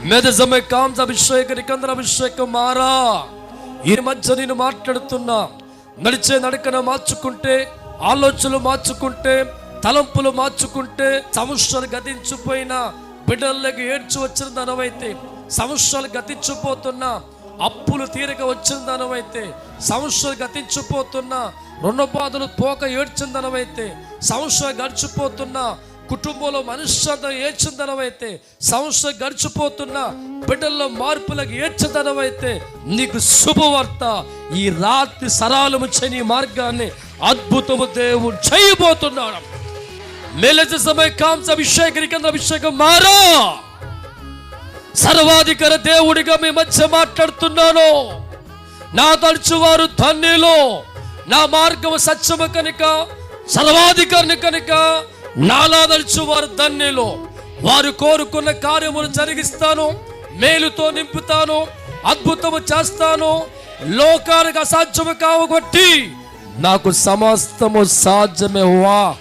మెద కాంత అభిషేక నికందర అభిషేకం మారా. ఈ మధ్య నేను మాట్లాడుతున్నా నడిచే నడకన మార్చుకుంటే ఆలోచనలు మార్చుకుంటే తలంపులు మార్చుకుంటే సంవత్సరాలు గతించిపోయిన బిడ్డలకి ఏడ్చి వచ్చిన ధనమైతే సంవత్సరాలు గతించిపోతున్నా అప్పులు తీరక వచ్చిన ధనమైతే సంవత్సరాలు గతించిపోతున్నా రుణ బాధలు పోక ఏడ్చిన ధనమైతే సంవత్సరాలు గడిచిపోతున్నా కుటుంబంలో మనశ్శాంతం ఏడ్చిందనమైతే సంవత్సరం గడిచిపోతున్న బిడ్డల్లో మార్పులకు ఏడ్చదనమైతే నీకు శుభవార్త ఈ రాత్రి సరాలము చేయని మార్గాన్ని అద్భుతము దేవుడు చేయబోతున్నాడు. మెలజ సమయ కాంస అభిషేకం కింద అభిషేకం మారా. సర్వాధికార దేవుడిగా మీ మధ్య మాట్లాడుతున్నాను. నా తలుచువారు ధన్యులు. నా మార్గము సత్యము కనుక సర్వాధికారిని కనుక నాలా వారు ధన్యులు. వారు కోరుకున్న కార్యములు జరిగిస్తాను మేలుతో నింపుతాను అద్భుతము చేస్తాను లోకానికి అసాధ్యము కావగొట్టి నాకు సమస్తము సాధ్యమే వా